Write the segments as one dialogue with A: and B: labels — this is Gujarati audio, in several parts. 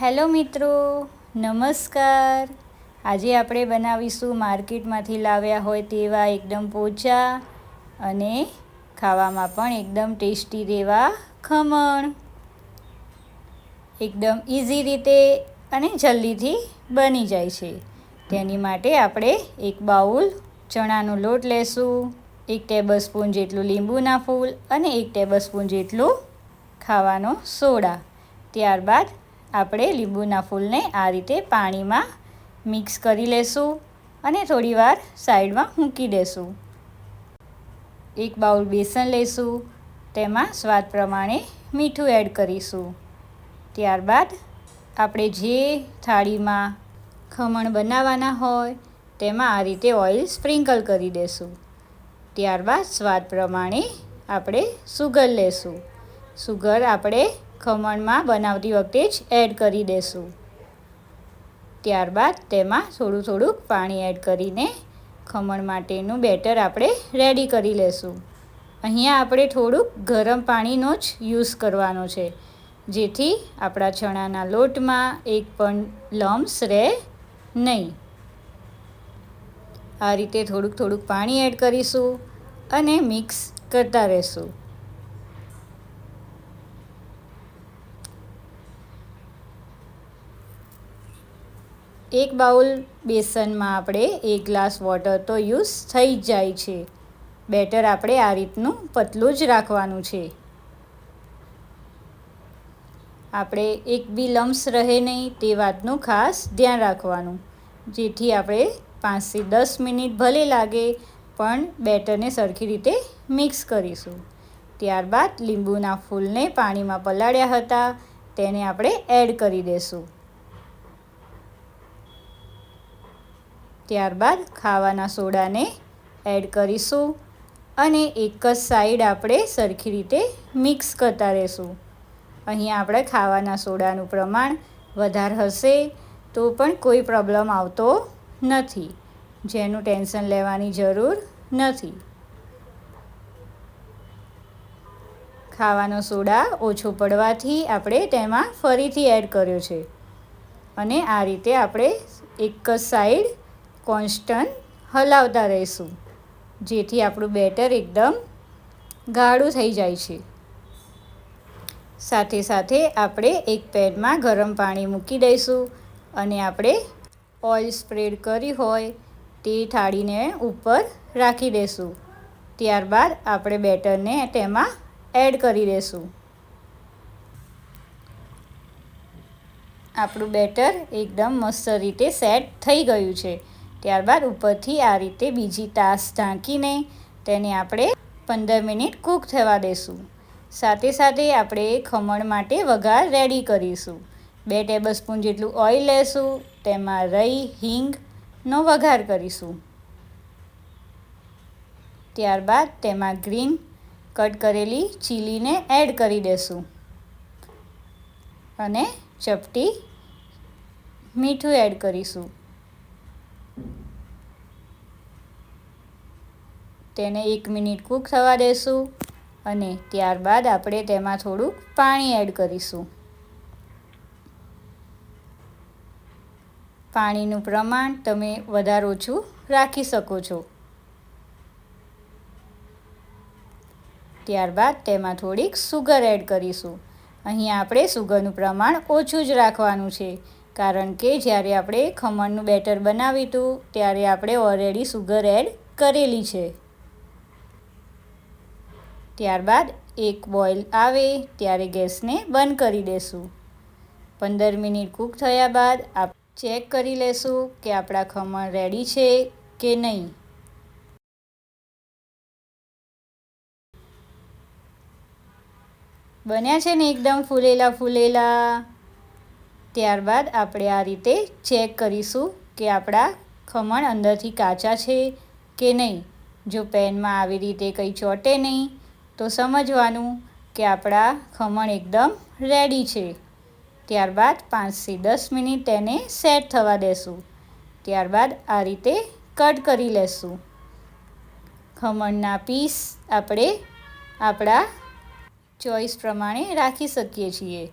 A: હેલો મિત્રો, નમસ્કાર. આજે આપણે બનાવીશું માર્કેટમાંથી લાવ્યા હોય તેવા એકદમ પોચા અને ખાવામાં પણ એકદમ ટેસ્ટી તેવા ખમણ. એકદમ ઇઝી રીતે અને જલ્દીથી બની જાય છે. તેની માટે આપણે એક બાઉલ ચણાનો લોટ લેશું, એક ટેબલસ્પૂન જેટલું લીંબુના ફૂલ અને એક ટેબલસ્પૂન જેટલું ખાવાનો સોડા. ત્યારબાદ આપણે લીંબુના ફૂલને આ રીતે પાણીમાં મિક્સ કરી લેશું અને થોડીવાર સાઈડમાં મૂકી દેશું. એક બાઉલ બેસન લઈશું તેમાં સ્વાદ પ્રમાણે મીઠું એડ કરીશું. ત્યારબાદ આપણે જે થાળીમાં ખમણ બનાવવાના હોય, તેમાં આ રીતે ઓઇલ સ્પ્રિંકલ કરી દેશું. ત્યારબાદ સ્વાદ પ્રમાણે આપણે સુગર લેશું. સુગર આપણે ખમણમાં બનાવતી વખતે જ એડ કરી દઈશું ત્યારબાદ તેમાં થોડું થોડુંક પાણી એડ કરીને ખમણ માટેનું બેટર આપણે રેડી કરી લેશું. અહીંયા આપણે થોડુંક ગરમ પાણીનો જ યુઝ કરવાનો છે. જેથી આપણા ચણાના લોટમાં એક પણ લમ્સ રહે નહીં. આ રીતે થોડુંક થોડુંક પાણી એડ કરીશું અને મિક્સ કરતા રહેશું. એક બાઉલ બેસનમાં આપણે એક ગ્લાસ વોટર તો યુઝ થઈ જ જાય છે. બેટર આપણે આ રીતનું પતલું જ રાખવાનું છે. આપણે એક બી લમ્સ રહે નહીં તે વાતનું ખાસ ધ્યાન રાખવાનું. જેથી આપણે પાંચથી દસ મિનિટ ભલે લાગે, પણ બેટરને સરખી રીતે મિક્સ કરીશું. ત્યારબાદ લીંબુના ફૂલને પાણીમાં પલાળ્યા હતા, તેને આપણે એડ કરી દઈશું ત્યારબાદ ખાવાના સોડાને એડ કરીશું અને એક જ સાઈડ આપણે સરખી રીતે મિક્સ કરતા રહેશું. અહીંયા આપણે ખાવાના સોડાનું પ્રમાણ વધારે હશે તો પણ કોઈ પ્રોબ્લેમ આવતો નથી. જેનું ટેન્શન લેવાની જરૂર નથી. ખાવાનો સોડા ઓછો પડવાથી આપણે તેમાં ફરીથી એડ કર્યો છે. અને આ રીતે આપણે એક જ સાઈડ કોન્સ્ટન્ટ હલાવતા રહીશું. જેથી આપણું બેટર એકદમ ગાઢું થઈ જાય છે. સાથે સાથે આપણે એક પેનમાં ગરમ પાણી મૂકી દઈશું અને આપણે ઓઇલ સ્પ્રેડ કરી હોય તે થાળીને ઉપર રાખી દઈશું. ત્યારબાદ આપણે બેટરને તેમાં એડ કરી દઈશું. આપણું બેટર એકદમ મસ્ત રીતે સેટ થઈ ગયું છે. ત્યારબાદ ઉપરથી આ રીતે બીજી તાસ ઢાંકીને તેને આપણે પંદર મિનિટ કૂક થવા દઈશું સાથે સાથે આપણે ખમણ માટે વઘાર રેડી કરીશું. બે ટેબલસ્પૂન જેટલું ઓઇલ લેશું, તેમાં રઈ હિંગનો વઘાર કરીશું. ત્યારબાદ તેમાં ગ્રીન કટ કરેલી ચીલીને એડ કરી દઈશું અને ચપટી મીઠું એડ કરીશું. તેને એક મિનિટ કૂક થવા દેશું અને ત્યારબાદ આપણે તેમાં થોડુંક પાણી એડ કરીશું. પાણીનું પ્રમાણ તમે વધારે ઓછું રાખી શકો છો. ત્યારબાદ તેમાં થોડીક સુગર એડ કરીશું. અહીં આપણે સુગરનું પ્રમાણ ઓછું જ રાખવાનું છે, કારણ કે જ્યારે આપણે ખમણનું બેટર બનાવ્યું હતું ત્યારે આપણે ઓલરેડી સુગર એડ કરેલી છે. ત્યારબાદ એક બોઇલ આવે ત્યારે ગેસને બંધ કરી દેશું. પંદર મિનિટ કૂક થયા બાદ આપ ચેક કરી લેશું કે આપણા ખમણ રેડી છે કે નહીં. બન્યા છે ને એકદમ ફૂલેલા ફૂલેલા. ત્યારબાદ આપણે આ રીતે ચેક કરીશું કે આપણા ખમણ અંદરથી કાચા છે કે નહીં. જો પેનમાં આવી રીતે કંઈ ચોટે નહીં તો સમજવાનું કે આપણા ખમણ એકદમ રેડી છે. ત્યારબાદ પાંચથી દસ મિનિટ તેને સેટ થવા દેશું. ત્યારબાદ આ રીતે કટ કરી લેશું. ખમણના પીસ આપણે આપણા ચોઈસ પ્રમાણે રાખી શકીએ છીએ.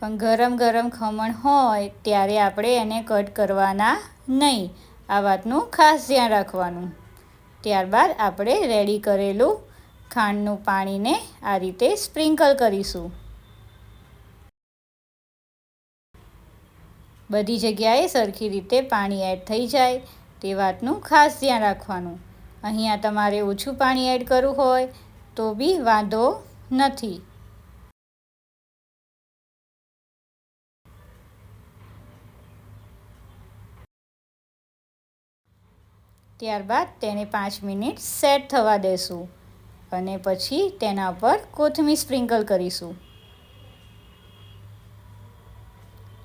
A: પણ ગરમ ગરમ ખમણ હોય ત્યારે આપણે એને કટ કરવાના નહીં. આ વાતનું ખાસ ધ્યાન રાખવાનું. ત્યારબાદ આપણે રેડી કરેલું ખાંડનું પાણીને આ રીતે સ્પ્રિંકલ કરીશું. બધી જગ્યાએ સરખી રીતે પાણી એડ થઈ જાય તે વાતનું ખાસ ધ્યાન રાખવાનું. અહીંયા તમારે ઓછું પાણી એડ કરવું હોય તો બી વાંધો નથી. ત્યારબાદ તેને પાંચ મિનિટ સેટ થવા દેશું અને પછી તેના પર કોથમીર સ્પ્રિંકલ કરીશું.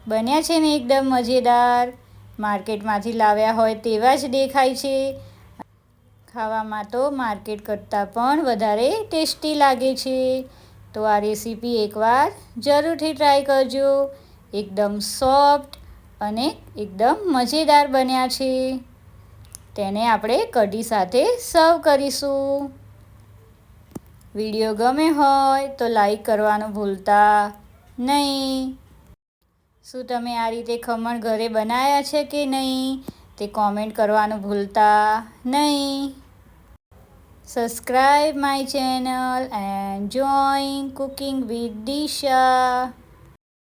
A: બન્યા છે ને એકદમ મજેદાર. માર્કેટમાંથી લાવ્યા હોય તેવા જ દેખાય છે. ખાવામાં તો માર્કેટ કરતાં પણ વધારે ટેસ્ટી લાગે છે. તો આ રેસીપી એકવાર જરૂરથી ટ્રાય કરજો. એકદમ સોફ્ટ અને એકદમ મજેદાર બન્યા છે. તેને આપણે કઢી સાથે સર્વ કરીશું. વીડિયો ગમે હોય તો લાઈક કરવાનું ભૂલતા નહીં. શું તમે આ રીતે ખમણ ઘરે બનાવ્યા છે કે નહીં? તે કોમેન્ટ કરવાનું ભૂલતા નહીં. Subscribe my channel and join cooking with Disha